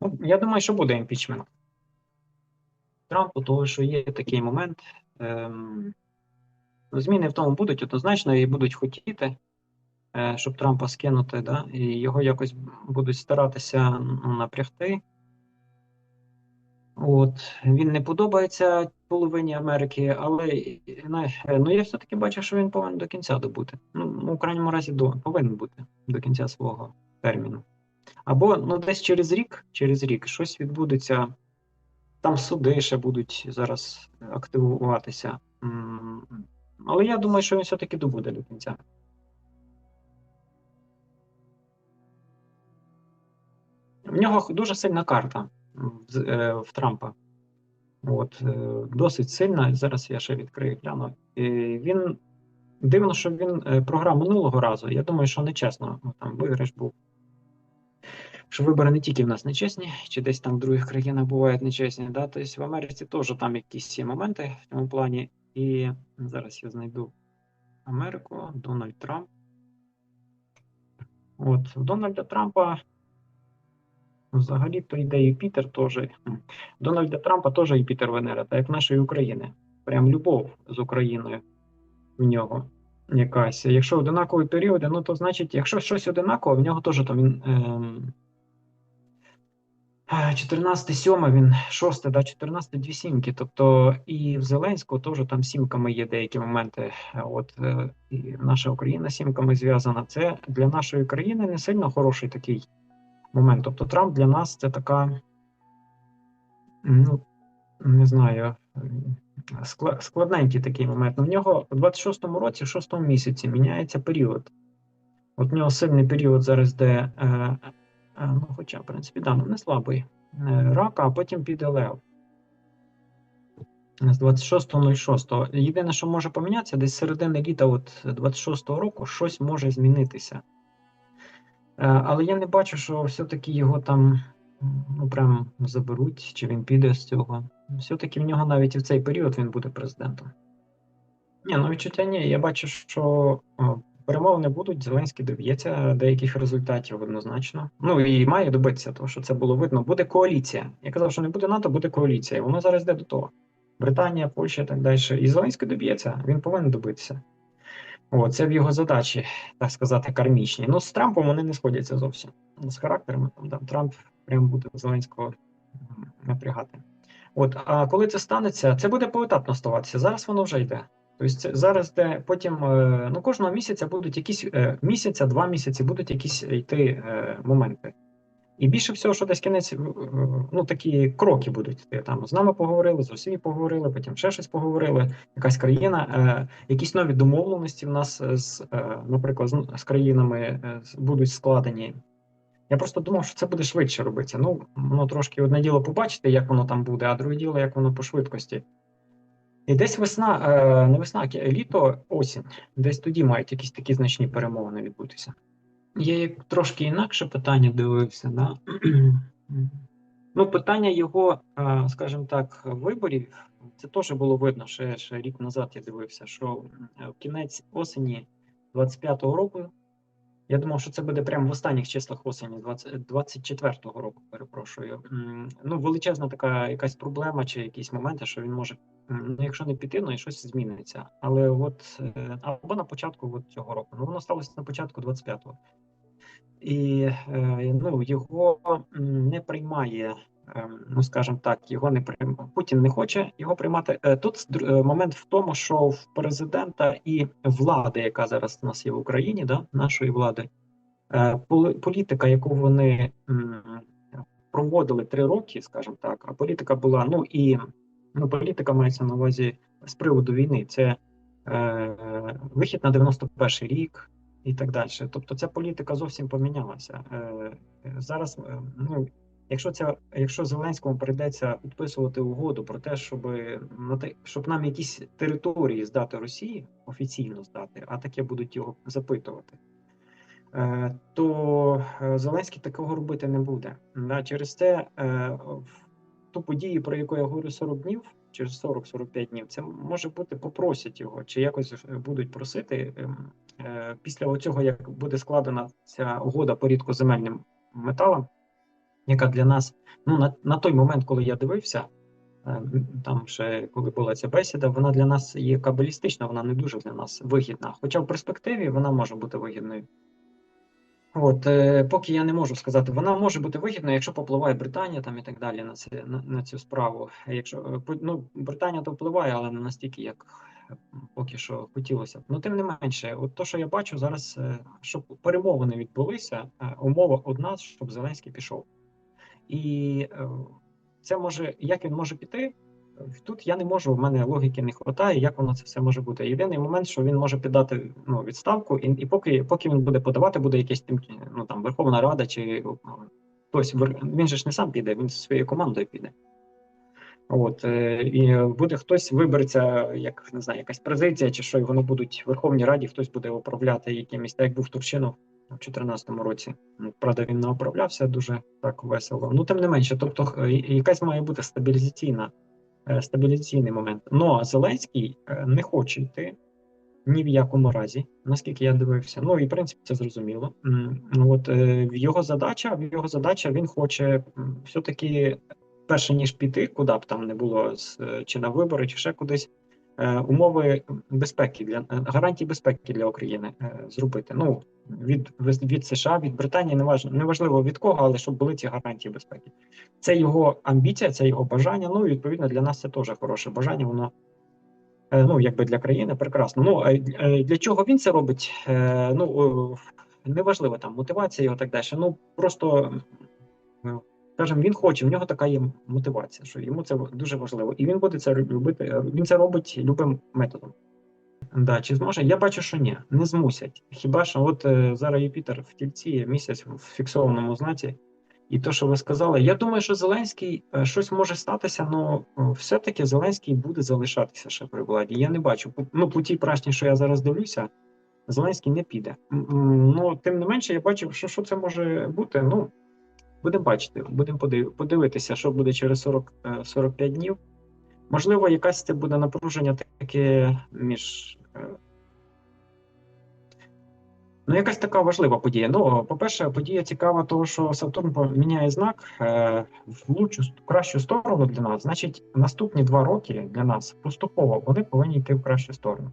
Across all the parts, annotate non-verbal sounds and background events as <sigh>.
Ну, я думаю, що буде імпічмент Трампу, тому що є такий момент. Ем, зміни в тому будуть однозначно і будуть хотіти, е, щоб Трампа скинути, да, і його якось будуть старатися ну, напрягти. От, Він не подобається половині Америки, але ну, я все-таки бачу, що він повинен до кінця добути. Ну, у крайньому разі до, повинен бути до кінця свого терміну. Або ну, десь через рік, через рік щось відбудеться. Там суди ще будуть зараз активуватися. Але я думаю, що він все-таки добуде до кінця. В нього дуже сильна карта в, е, в Трампа. От, е, Досить сильна. Зараз я ще відкрию гляну. Він дивно, що він е, програв минулого разу. Я думаю, що нечесно. Ну, там виграш був що вибори не тільки в нас нечесні, чи десь там в других країнах бувають нечесні. Да? Тобто в Америці теж там якісь є моменти в цьому плані. І зараз я знайду Америку, Дональд Трамп. От, в Дональда Трампа взагалі-то йде Юпітер теж. Дональда Трампа теж Юпітер Венера, так як нашої України. Прям любов з Україною в нього якась. Якщо одинакові періоди, ну то значить, якщо щось одинакове, в нього теж там він. Е 14 7 він 6, да, 14 дві сімки. Тобто і в Зеленського теж там сімками є деякі моменти. От е, і наша Україна сімками зв'язана. Це для нашої країни не сильно хороший такий момент. Тобто Трамп для нас це така, ну не знаю, складненький такий момент. У нього у 26-му році, в 6-му місяці, міняється період. От у нього сильний період зараз, де. Е, Е, ну, Хоча, в принципі, да, ну, не слабий е, рака, а потім піде лев. З 26.06. Єдине, що може помінятися, десь середини літа от 26-го року щось може змінитися. Е, але я не бачу, що все-таки його там ну, прям заберуть, чи він піде з цього. Все-таки в нього навіть і в цей період він буде президентом. Ні, ну відчуття ні. Я бачу, що Перемовини будуть, Зеленський доб'ється деяких результатів однозначно. Ну і має добитися, тому що це було видно. Буде коаліція. Я казав, що не буде НАТО, буде коаліція. І воно зараз йде до того. Британія, Польща і так далі. І Зеленський доб'ється, він повинен добитися. О, це в його задачі, так сказати, кармічні. Ну, з Трампом вони не сходяться зовсім. З характерами там да, Трамп прямо буде Зеленського напрягати. От, а коли це станеться, це буде поетапно ставатися. Зараз воно вже йде. Тобто зараз, де потім е, ну кожного місяця будуть якісь е, місяця, два місяці будуть якісь йти е, моменти. І більше всього, що десь кінець, ну такі кроки будуть. Там з нами поговорили, з Росією поговорили, потім ще щось поговорили. Якась країна, якісь нові домовленості в нас з, наприклад, з країнами будуть складені. Я просто думав, що це буде швидше робитися. Ну, воно трошки одне діло побачити, як воно там буде, а друге діло, як воно по швидкості. І десь весна, е, не весна, а літо, осінь, десь тоді мають якісь такі значні перемовини відбутися. Є трошки інакше питання дивився. Да? <clears throat> Ну, питання його, е, скажімо так, виборів, це теж було видно ще, ще рік назад. Я дивився, що в кінець осені 25-го року. Я думав, що це буде прямо в останніх числах осені 24-го року. Перепрошую. Ну, величезна така якась проблема чи якісь моменти, що він може ну, якщо не піти, ну і щось зміниться. Але от е, або на початку от цього року. Ну воно сталося на початку 25-го. І е, ну, його не приймає, ну скажімо так, його не приймає. Путін не хоче його приймати. Е, тут момент в тому, що в президента і влади, яка зараз у нас є в Україні, да, нашої влади, політика, яку вони проводили три роки, скажімо так, а політика була ну і ну, політика мається на увазі з приводу війни. Це е, вихід на 91 рік і так далі. Тобто, ця політика зовсім помінялася. Е, Зараз, е, ну якщо це, якщо Зеленському прийдеться підписувати угоду про те, щоб на щоб нам якісь території здати Росії, офіційно здати, а таке будуть його запитувати. Е, то е, Зеленський такого робити не буде. Через це ту подію, про яку я говорю 40 днів, чи 40-45 днів, це може бути попросять його, чи якось будуть просити ем, е, після цього, як буде складена ця угода по рідкоземельним металам. Яка для нас, ну на, на той момент, коли я дивився, е, там ще коли була ця бесіда, вона для нас є кабалістична, вона не дуже для нас вигідна. Хоча в перспективі вона може бути вигідною. От, е, Поки я не можу сказати, вона може бути вигідною, якщо попливає Британія там і так далі на це, на, на цю справу. Якщо е, ну, Британія то впливає, але не настільки, як поки що хотілося б. Ну тим не менше, от то, що я бачу зараз, е, щоб перемовини відбулися, е, умова одна, щоб Зеленський пішов. І е, це може, як він може піти. Тут я не можу, в мене логіки не вистачає, як воно це все може бути. Єдиний момент, що він може піддати ну, відставку, і і поки поки він буде подавати, буде якесь ну, там Верховна Рада чи хтось він же ж не сам піде, він зі своєю командою піде. От е, і буде хтось вибереться, як не знаю, якась позиція, чи що і вони будуть в Верховній Раді, хтось буде управляти якимось, так як був Турчинов у 2014 році. Ну, правда, він не управлявся дуже так весело. Ну тим не менше, тобто якась має бути стабілізаційна е, стабілізаційний момент. Ну а Зеленський е, не хоче йти ні в якому разі, наскільки я дивився. Ну і в принципі це зрозуміло. От в його задача, в його задача він хоче все таки перше ніж піти, куди б там не було чи на вибори, чи ще кудись. Е, умови безпеки для е, гарантії безпеки для України е, зробити. Ну від від США, від Британії, неважливо, неважливо від кого, але щоб були ці гарантії безпеки. Це його амбіція, це його бажання. Ну і відповідно для нас це теж хороше бажання. Воно ну якби для країни прекрасно. Ну а для чого він це робить? Ну неважливо там мотивація його так далі. Ну просто скажімо, він хоче, в нього така є мотивація, що йому це дуже важливо, і він буде це робити. Він це робить любим методом. Да, Чи зможе? Я бачу, що ні, не змусять. Хіба що от е, зараз Юпітер в тільці місяць в фіксованому знаці, і то, що ви сказали, я думаю, що Зеленський е, щось може статися, але все-таки Зеленський буде залишатися ще при владі. Я не бачу. Ну, по тій прашні, що я зараз дивлюся, Зеленський не піде. Ну, тим не менше, я бачив, що що це може бути. Ну, Будемо бачити, будемо подивитися, що буде через 40, 45 е, днів. Можливо, якась це буде напруження таке між. Е, ну, якась така важлива подія. Ну, по-перше, подія цікава, того, що Сатурн поміняє знак е, в лучшу кращу сторону для нас. Значить, наступні два роки для нас поступово вони повинні йти в кращу сторону.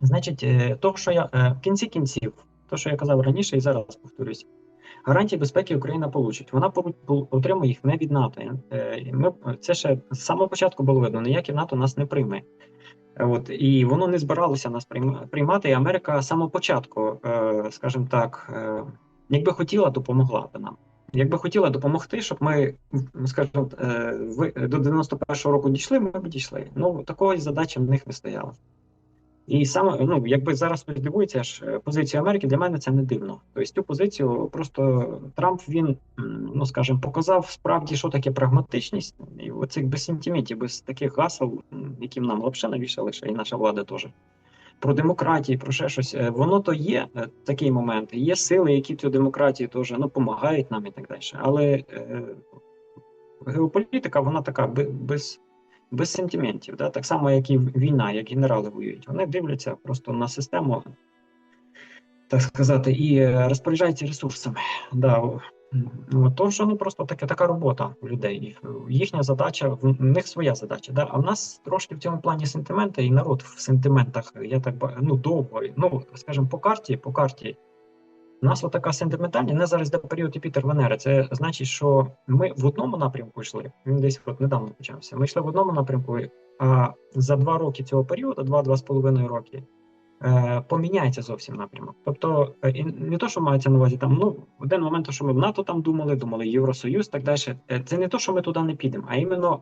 Значить, е, того, що я в кінці кінців, то, що я казав раніше, і зараз повторюсь, Гарантії безпеки Україна получить. Вона отримує їх не від НАТО. Е, ми це ще з самого початку було видно. Ніяке НАТО нас не прийме. От і воно не збиралося нас приймати. І Америка з самого початку, е, скажімо так, е, якби хотіла, допомогла б нам. Якби хотіла допомогти, щоб ми, скажімо, до 91-го року дійшли, ми б дійшли. Ну такої задачі в них не стояло. І саме ну якби зараз дивується ж е, позиція Америки для мене це не дивно. Тобто цю позицію просто Трамп він ну скажімо, показав справді, що таке прагматичність, і оцих без сентиментів, без таких гасел, яким нам взагалі навішали ще і наша влада теж. Про демократію, про ще щось. Е, воно то є е, такий момент. Є сили, які цю демократію теж ну, допомагають нам і так далі. Але е, геополітика, вона така без без сентиментів, да? так само, як і війна, як генерали воюють. Вони дивляться просто на систему, так сказати, і розпоряджаються ресурсами. Да. Що ну просто таке така робота у людей. Їхня задача, в них своя задача. Да? А в нас трошки в цьому плані сентименти, і народ в сентиментах. Я так ну довго, ну скажімо, по карті, по карті у нас така сентиментальність, не зараз де період Юпітер Венери. Це значить, що ми в одному напрямку йшли. Він десь от недавно почався. Ми йшли в одному напрямку, а за два роки цього періоду, два-два з половиною роки, е, поміняється зовсім напрямок. Тобто, е, не то, що мається на увазі там, ну в один момент, що ми в НАТО там думали, думали Євросоюз, так далі. Е, це не то, що ми туди не підемо, а іменно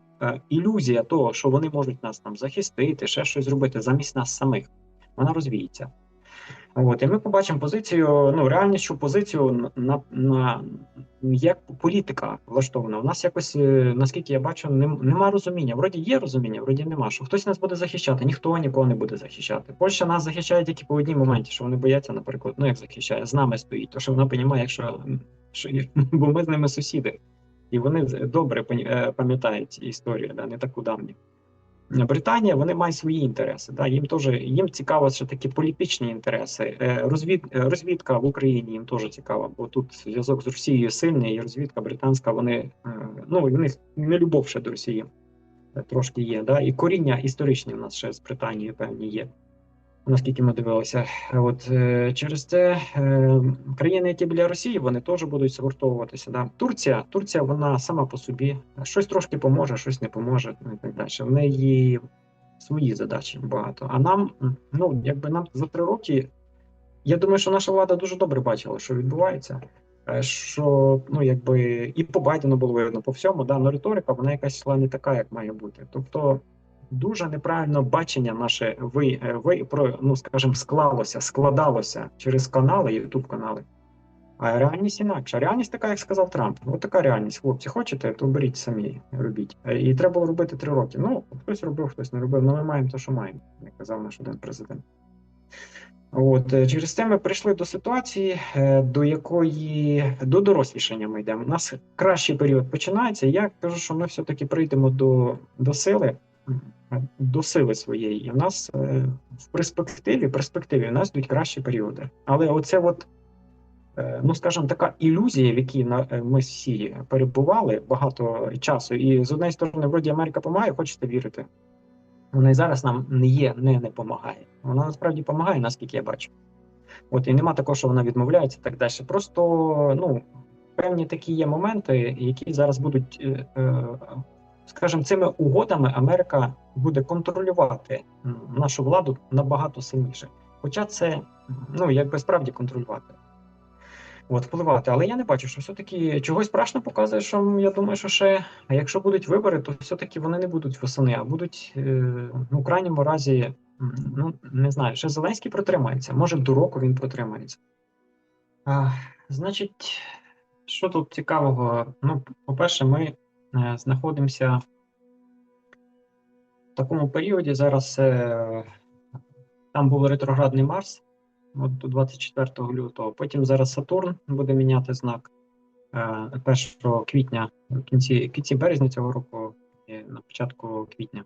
ілюзія того, що вони можуть нас там захистити, ще щось зробити замість нас самих. Вона розвіється. От, І ми побачимо позицію, ну реальнішу позицію на на як політика влаштована. У нас якось, е, наскільки я бачу, нема розуміння. Вроді є розуміння, вроді нема. Що хтось нас буде захищати, ніхто нікого не буде захищати. Польща нас захищає тільки по одній моменті, що вони бояться, наприклад, ну як захищає, з нами стоїть, то що вона розуміє, якщо що, <laughs> бо ми з ними сусіди, і вони добре е, пам'ятають історію, да, не таку давню. Британія вони мають свої інтереси. Да? Їм теж їм цікаво, що такі політичні інтереси. Е, Розвід, е, розвідка в Україні їм теж цікава, бо тут зв'язок з Росією сильний, і розвідка британська, вони е, ну в них не любов ще до Росії трошки є. Да? І коріння історичні в нас ще з Британією певні є. Наскільки ми дивилися, от е, через це е, країни, які біля Росії, вони теж будуть згуртовуватися. Да? Турція, Турція, вона сама по собі щось трошки поможе, щось не поможе, ну, і так далі. В неї свої задачі багато. А нам, ну якби нам за три роки, я думаю, що наша влада дуже добре бачила, що відбувається. е, Що ну якби і по Байдену було видно по всьому, да, но риторика вона якась йшла не така, як має бути. Тобто дуже неправильно бачення наше ви, е, ви про ну скажімо, склалося, складалося через канали, youtube канали. А реальність інакша. Реальність така, як сказав Трамп. Ось така реальність. Хлопці, хочете, то беріть самі, робіть. Е, І треба було робити три роки. Ну, хтось робив, хтось не робив. Ну, ми маємо те, що маємо, як казав наш один президент. От е, через це ми прийшли до ситуації, до якої до дорослішання ми йдемо. У нас кращий період починається. Я кажу, що ми все-таки прийдемо до, до сили, до сили своєї, і в нас е, в перспективі, перспективі у нас йдуть кращі періоди. Але оце от. Е, Ну, скажімо, така ілюзія, в якій е, ми всі перебували багато часу, і з однієї сторони, вроді Америка допомагає, хочете вірити. Вона і зараз нам не є, не, не допомагає. Вона насправді допомагає, наскільки я бачу. От і нема такого, що вона відмовляється так далі. Просто ну, певні такі є моменти, які зараз будуть, скажімо, цими угодами Америка буде контролювати нашу владу набагато сильніше. Хоча це ну якби справді контролювати. От, впливати, але я не бачу, що все-таки чогось страшно показує, що я думаю, що ще, якщо будуть вибори, то все-таки вони не будуть восени, а будуть е, ну, в крайньому разі, ну не знаю, ще Зеленський протримається. Може, до року він протримається. А, значить, що тут цікавого? Ну, по-перше, ми знаходимося в такому періоді. Зараз е, там був ретроградний Марс от до 24 лютого. Потім зараз Сатурн буде міняти знак е, 1 квітня, в кінці, кінці березня цього року, на початку квітня.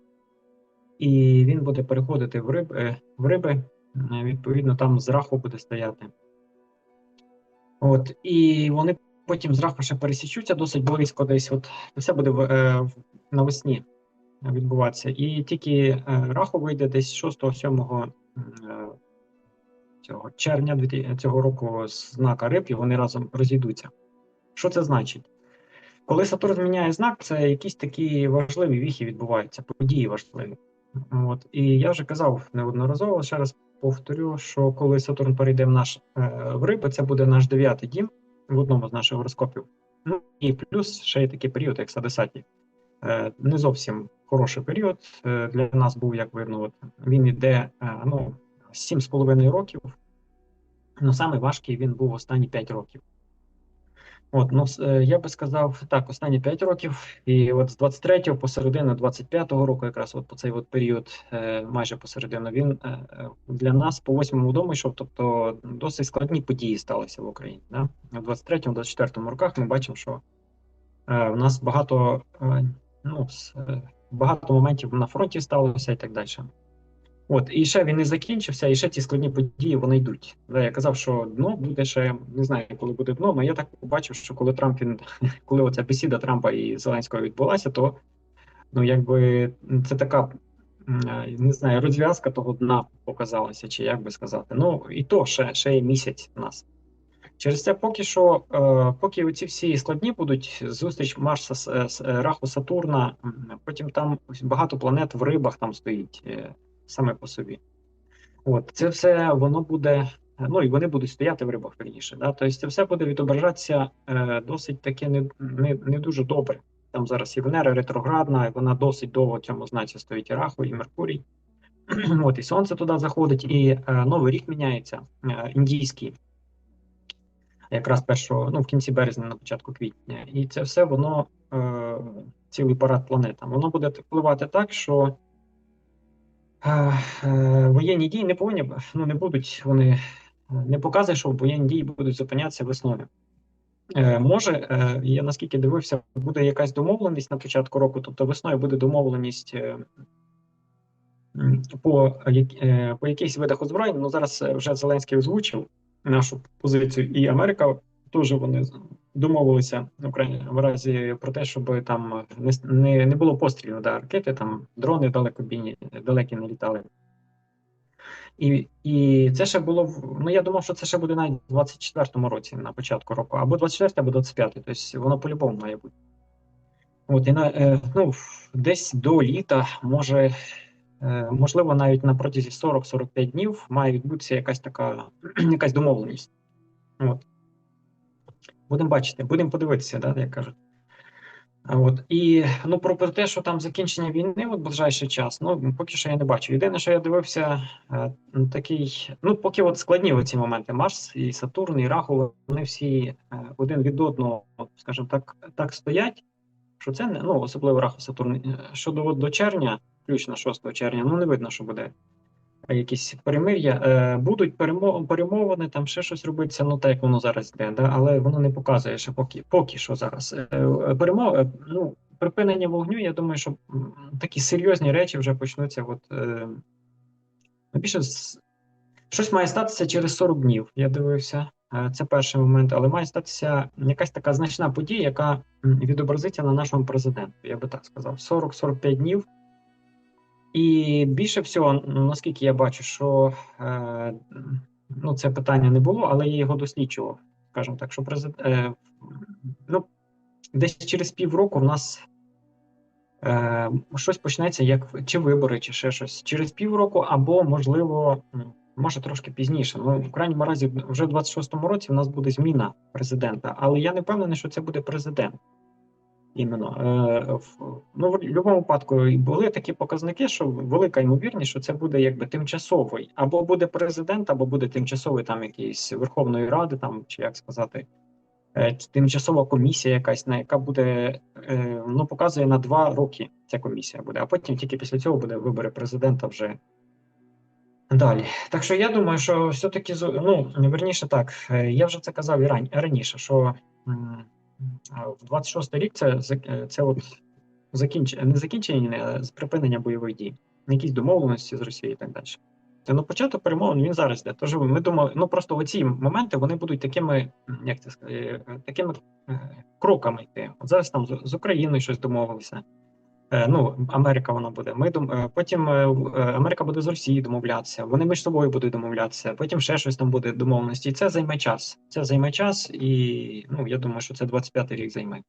І він буде переходити в риб, е, в риби. Е, Відповідно, там з раху буде стояти. От, і вони потім з ще пересічуться досить близько десь. От все буде е, навесні відбуватися. І тільки е, раху вийде десь 6-7 е, цього червня цього року з знака риб, і вони разом розійдуться. Що це значить? Коли Сатурн зміняє знак, це якісь такі важливі віхи відбуваються, події важливі. От. І я вже казав неодноразово, ще раз повторю, що коли Сатурн перейде в наш е, в риби, це буде наш дев'ятий дім в одному з наших гороскопів. Ну і плюс ще є такий період, як Садесаті. Е, не зовсім хороший період. Е, для нас був, як видно, от, він іде е, ну, 7,5 років. Ну, саме важкий він був останні 5 років. От, ну, е, я би сказав, так, останні 5 років, і от з 23-го по середину 25-го року, якраз от по цей от період, е, майже посередину, він е, для нас по восьмому дому йшов, тобто досить складні події сталися в Україні. Да? В 23-24 роках ми бачимо, що в нас багато, ну, багато моментів на фронті сталося і так далі. От, і ще він не закінчився, і ще ці складні події вони йдуть. Да, я казав, що дно буде ще не знаю, коли буде дно. але я так побачив, що коли Трамп він <laughs> коли оця бесіда Трампа і Зеленського відбулася, то ну якби це така е, не знаю, розв'язка того дна показалася, чи як би сказати. Ну і то ще, ще є місяць у нас. Через це поки що, е, поки оці всі складні будуть, зустріч Марса з, е, е, Раху Сатурна, потім там багато планет в рибах там стоїть е, саме по собі. От це все воно буде. Ну і вони будуть стояти в рибах верніше. Да? Тобто це все буде відображатися е, досить таки не, не, не дуже добре. Там зараз і Венера ретроградна, і вона досить довго в цьому знаці стоїть і Раху, і Меркурій. <clears throat> От і сонце туди заходить, і е, новий рік міняється, е, індійський якраз першого, ну в кінці березня, на початку квітня, і це все воно е, цілий парад планет. Воно буде впливати так, що воєнні дії не повинні ну не будуть вони е, не показує, що воєнні дії будуть зупинятися весною. Е, може, е, я наскільки дивився, буде якась домовленість на початку року, тобто весною буде домовленість е, по, е, по якихось видах озброєнь. Ну зараз е, вже Зеленський озвучив нашу позицію, і Америка теж вони домовилися в разі про те, щоб там не, не, було пострілів, да, ракети, там дрони далекобійні, далекі не літали. І, і це ще було ну я думав, що це ще буде навіть в 24-му році на початку року, або 24 або 25 тобто воно по-любому має бути. От, і на, е, ну, десь до літа, може, е, можливо, навіть на протязі 40-45 днів має відбутися якась така <clears throat> якась домовленість. От. Будемо бачити, будемо подивитися, да, як кажуть. От і ну про те, що там закінчення війни от ближайший час, ну поки що я не бачу. Єдине, що я дивився, е, такий, ну поки от складні оці моменти. Марс і Сатурн, і Раху, вони всі е, один від одного, от, скажімо так, так стоять, що це не ну особливо Раху Сатурн. е, Що до, до червня, включно 6 червня, ну не видно, що буде якісь перемир'я. Е, будуть перемо- перемовини, там ще щось робиться, ну так як воно зараз йде, да? але воно не показує ще поки, поки що зараз. Е, е, е, ну, припинення вогню, я думаю, що такі серйозні речі вже почнуться. От, е, ну, більше щось має статися через 40 днів. Я дивився. Це перший момент, але має статися якась така значна подія, яка відобразиться на нашому президенту. Я би так сказав: 40-45 днів. І більше всього, наскільки я бачу, що е, ну, це питання не було, але я його досліджував. Скажімо так, що президент е, ну, десь через півроку в нас е, щось почнеться, як чи вибори, чи ще щось. Через півроку, або, можливо, може трошки пізніше. Ну, в крайньому разі, вже в 26-му році в нас буде зміна президента, але я не впевнений, що це буде президент. Іменно е, ну, в будь-якому випадку були такі показники, що велика ймовірність, що це буде якби тимчасовий, або буде президент, або буде тимчасовий там якийсь Верховної Ради, там чи як сказати, е, тимчасова комісія, якась на яка буде е, ну показує на два роки. Ця комісія буде, а потім тільки після цього буде вибори президента вже далі. Так що я думаю, що все-таки ну верніше так, я вже це казав і раніше, що. В 26 рік це це от закінчення не закінчення, а припинення бойових дій, якісь домовленості з Росією і так далі. Та ну початок перемовин він зараз йде. Тож ми думали, ну просто оці моменти вони будуть такими, як це сказати, е, такими е, кроками йти. От зараз там з Україною щось домовилися. Е, Ну, Америка вона буде. Ми дум... е, потім е, Америка буде з Росією домовлятися. Вони між собою будуть домовлятися. Потім ще щось там буде домовленості. І це займе час. Це займе час, і ну я думаю, що це 25-й рік займе.